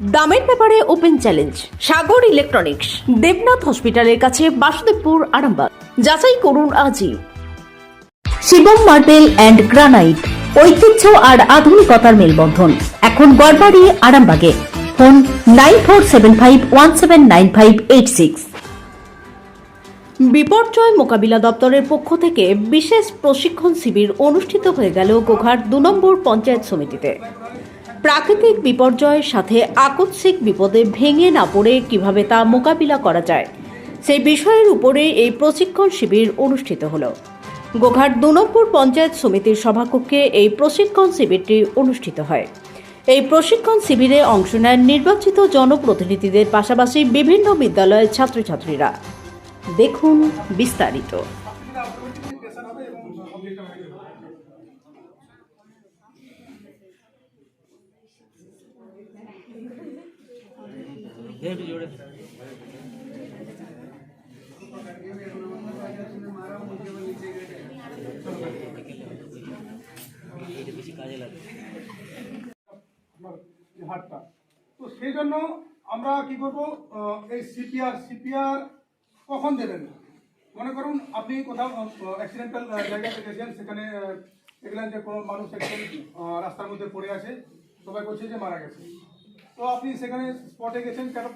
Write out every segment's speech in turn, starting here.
দামের ব্যাপারে open challenge, Sagar electronics, Debnath হসপিটালের কাছে বাসুদেবপুর, আরামবাগ। যাচাই করুন আজই। শিবম মার্বেল অ্যান্ড গ্রানাইট, ঐতিহ্য আর আধুনিকতার মেলবন্ধন। এখন গড়বাড়ি, আরামবাগে। Phone nine four seven five one seven nine five eight six. বিপর্যয় মোকাবিলা দপ্তরের পক্ষ থেকে বিশেষ প্রশিক্ষণ শিবির অনুষ্ঠিত হয়ে গেল গোঘাট দু নম্বর পঞ্চায়েত সমিতিতে। প্রাকৃতিক বিপর্যয়ের সাথে আকস্মিক বিপদে ভেঙে না পড়ে কীভাবে তা মোকাবিলা করা যায়, সেই বিষয়ের উপরে এই প্রশিক্ষণ শিবির অনুষ্ঠিত হলো। গোঘাট দু নম্বর পঞ্চায়েত সমিতির সভাকক্ষে এই প্রশিক্ষণ শিবিরটি অনুষ্ঠিত হয়। এই প্রশিক্ষণ শিবিরে অংশ নেন নির্বাচিত জনপ্রতিনিধিদের পাশাপাশি বিভিন্ন বিদ্যালয়ের ছাত্রছাত্রীরা। দেখুন বিস্তারিত। হাটটা। তো সেই জন্য আমরা কি করব এই সিপিআর সিপিআর কখন দেবেন? মনে করুন আপনি কোথাও অ্যাক্সিডেন্টাল জায়গাতে গেছেন সেখানে দেখলেন যে কোনো মানুষ একদম রাস্তার মধ্যে পড়ে আছে। সবাই বলছে যে মারা গেছে। তো আপনি সেখানে স্পটে গেছেন কেন?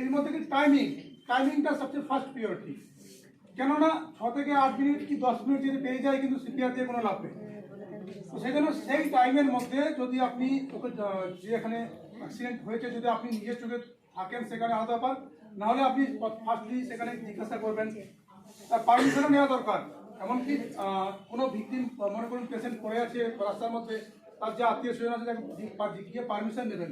এর মধ্যে কি টাইমিং টাইমিংটা সবচেয়ে ফার্স্ট প্রিয়রিটি কেননা ছ থেকে আট মিনিট কি দশ মিনিট যদি পেয়ে যায় কিন্তু সিপিআর দিয়ে কোনো লাভ নেই। তো সেই জন্য সেই টাইমের মধ্যে যদি আপনি ওকে আহ, যে এখানে অ্যাক্সিডেন্ট হয়েছে যদি আপনি নিজের চোখে থাকেন সেখানে আলাদা ব্যাপার নাহলে আপনি ফার্স্টলি সেখানে জিজ্ঞাসা করবেন। তার পারমিশনও নেওয়া দরকার। এমনকি কোনো ভিকটিম মনে করুন পেশেন্ট পড়ে আছে রাস্তার মধ্যে তার যে আত্মীয় স্বজন আছে তাকে গিয়ে পারমিশন নেবেন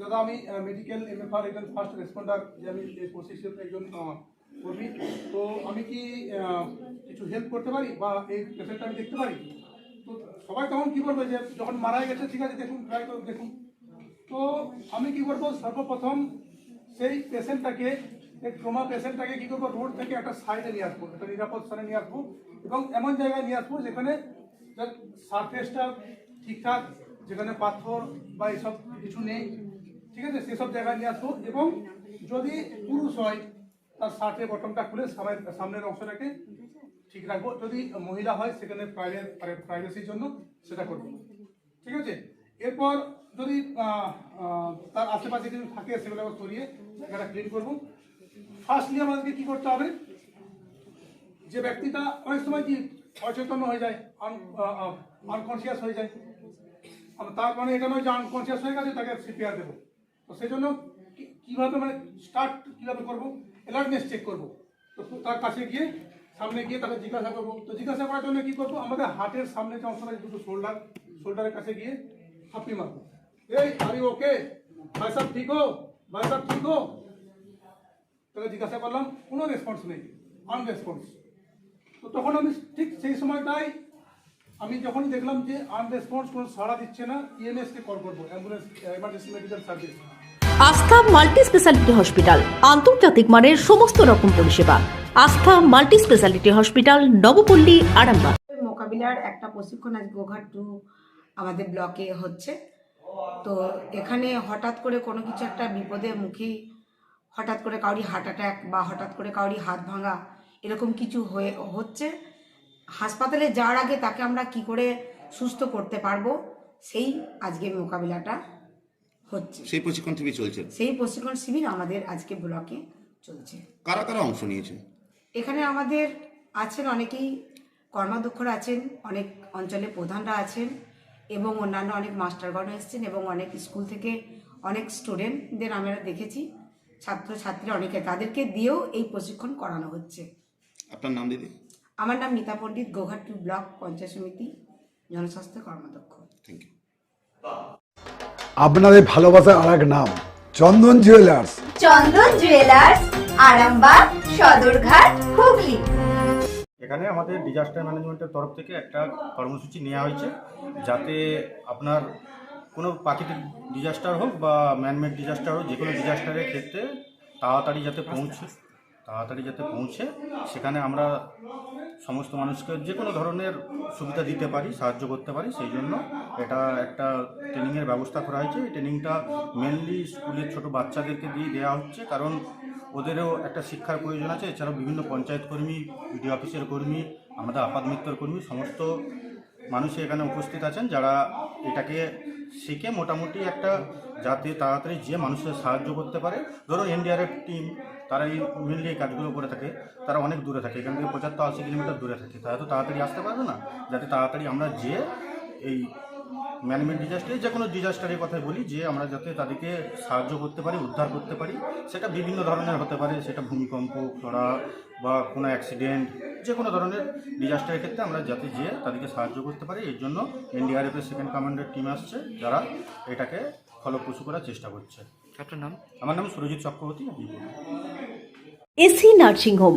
দাদা, আমি মেডিকেল এমএফআর একজন ফার্স্ট রেসপন্ডার যে আমি এই প্রসেসের একজন কর্মী। তো আমি কি কিছু হেল্প করতে পারি বা এই পেশেন্টটা আমি দেখতে পারি? তো সবাই তখন কি করবে যে, যখন মারা গেছে, ঠিক আছে, দেখুন ট্রাই করে দেখুন। তো আমি কি করব? সর্বপ্রথম সেই পেশেন্টটাকে এই ট্রমা পেশেন্টটাকে কি করব? রোড থেকে একটা সাইডে নিয়ে আসব, একটা নিরাপদ স্থানে নিয়ে আসব এবং এমন জায়গায় নিয়ে আসব যেখানে সারফেসটা ঠিকঠাক, যেখানে পাথর বা এসব কিছু নেই। ঠিক আছে? সেসব জায়গায় নিয়ে আসব এবং যদি পুরুষ হয়, তার শার্টের বটনটা খুলে সামনের অংশটাকে ঠিক রাখব যদি মহিলা হয়, সেখানে প্রাইভেট প্রাইভেসির জন্য সেটা করব ঠিক আছে? এরপর যদি তার আশেপাশে কিছু থাকে, সেগুলো সরিয়ে জায়গাটা ক্লিন করব। ফার্স্টলি আমাদেরকে কি করতে হবে? যে ব্যক্তিটা অনেক সময় কি অচেতন হয়ে যায় আনকনসিয়াস হয়ে যায়। তার মানে এটা নয় যে আনকনসিয়াস হয়ে গেছে, তাকে সিপিআর দেবো। তো সেই জন্য কীভাবে মানে স্টার্ট কীভাবে করব? অ্যালার্টনেস চেক করব। তো তার কাছে গিয়ে, সামনে গিয়ে তাকে জিজ্ঞাসা করব। তো জিজ্ঞাসা করার জন্য কি করব? আমাদের হাতের সামনে যে অংশটা দুটো শোল্ডার শোল্ডারের কাছে গিয়ে হাঁপি মারবো। এই আরে ওকে, ভাই সাহেব ঠিক হো ভাই সাহেব ঠিক হো তাকে জিজ্ঞাসা করলাম, কোনো রেসপন্স নেই আনরেসপন্স তো তখন আমি ঠিক সেই সময়টাই আমি যখনই দেখলাম যে আনরেসপন্স কোনো সাড়া দিচ্ছে না ইএমএসকে কল করব ambulance emergency medical service Astha multi speciality hospital, আন্তর্জাতিক মানের সমস্ত রকম পরিষেবা। Astha multi speciality hospital, Nabapalli, Arambagh. মোকাবিলার একটা প্রশিক্ষণ আজ গোঘাট টু আমাদের ব্লকে হচ্ছে। তো এখানে হঠাৎ করে কোনো কিছু একটা বিপদের মুখে হঠাৎ করে কাউরি হার্ট অ্যাটাক বা হঠাৎ করে কাউরি হাত ভাঙা এরকম কিছু হয়ে, হচ্ছে। হাসপাতালে যাওয়ার আগে তাকে আমরা কি করে সুস্থ করতে পারব, সেই আজকে মোকাবিলাটা হচ্ছে। সেই প্রশিক্ষণ থেকে চলছে? সেই প্রশিক্ষণ শিবির আমাদের আজকে ব্লকে চলছে। কারা কারা অংশ নিয়েছে? এখানে আমাদের আছেন অনেকেই কর্মাধ্যক্ষরা আছেন অনেক অঞ্চলে প্রধানরা আছেন এবং অন্যান্য অনেক মাস্টারগণ এসেছেন এবং অনেক স্কুল থেকে অনেক স্টুডেন্টদের আমরা দেখেছি। ছাত্রছাত্রী অনেকে তাদেরকে দিয়েও এই প্রশিক্ষণ করানো হচ্ছে। আপনার নাম দিদি? আমার নাম মিতা পণ্ডিত গোঘাট ব্লক পঞ্চায়েত সমিতি জনস্বাস্থ্য কর্মাধ্যক্ষ। থ্যাংক ইউ আপনাদের ভালোবাসার আর এক নাম চন্দন জুয়েলার্স চন্দন জুয়েলার্স আরামবাগ সদরঘাট হুগলি। এখানে আমাদের ডিজাস্টার ম্যানেজমেন্টের তরফ থেকে একটা কর্মসূচি নেওয়া হয়েছে যাতে আপনার কোনো প্রাকৃতিক ডিজাস্টার হোক বা ম্যানমেড ডিজাস্টার হোক যে কোনো ডিজাস্টারের ক্ষেত্রে তাড়াতাড়ি যাতে পৌঁছে। তাড়াতাড়ি যাতে পৌঁছে, সেখানে আমরা সমস্ত মানুষকে যে কোনো ধরনের সুবিধা দিতে পারি, সাহায্য করতে পারি, সেই জন্য এটা একটা ট্রেনিংয়ের ব্যবস্থা করা হয়েছে। এই ট্রেনিংটা মেনলি স্কুলের ছোট বাচ্চাদেরকে দিয়ে দেওয়া হচ্ছে, কারণ ওদেরও একটা শিক্ষার প্রয়োজন আছে। এছাড়াও বিভিন্ন পঞ্চায়েত কর্মী বিডি অফিসের কর্মী, আমাদের আপাত মিত্র কর্মী, সমস্ত মানুষ এখানে উপস্থিত আছেন, যারা এটাকে শিখে মোটামুটি একটা যাতে তাড়াতাড়ি যে মানুষের সাহায্য করতে পারে, ধরো এনডিআরএফ টিম তারা এই মেনলি এই কাজগুলো করে থাকে, তারা অনেক দূরে থাকে, এখান থেকে পঁচাত্তর আশি কিলোমিটার দূরে থাকে, তারা তো তাড়াতাড়ি আসতে পারবে না? যাতে তাড়াতাড়ি আমরা যে এই ম্যানেজমেন্ট ডিজাস্টারে যে কোনো ডিজাস্টারের কথাই বলি যে আমরা যাতে তাদেরকে সাহায্য করতে পারি উদ্ধার করতে পারি সেটা বিভিন্ন ধরনের হতে পারে সেটা ভূমিকম্প খরা বা কোনো অ্যাক্সিডেন্ট যে কোনো ধরনের ডিজাস্টারের ক্ষেত্রে আমরা যাতে যেয়ে তাদেরকে সাহায্য করতে পারি এর জন্য এনডিআরএফের সেকেন্ড কমান্ডের টিম আসছে যারা এটাকে ফলপ্রসূ করার চেষ্টা করছে। আপনার নাম? আমার নাম সুরজিৎ চক্রবর্তী। AC nursing home.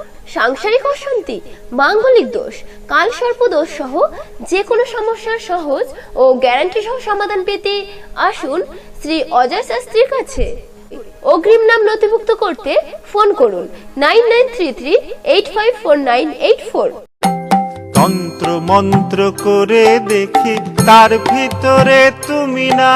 সাংসারিক অশান্তি, মাঙ্গলিক দোষ, কাল সর্প দোষ সহ যে কোনো সমস্যার সহজ ও গ্যারান্টি সহ সমাধান পেতে আসুন শ্রী অজয় শাস্ত্রীর কাছে। অগ্রিম নাম নথিভুক্ত করতে ফোন করুন nine nine three three eight five four nine eight four. তন্ত্র মন্ত্র করে দেখি তার ভিতরে তুমি না।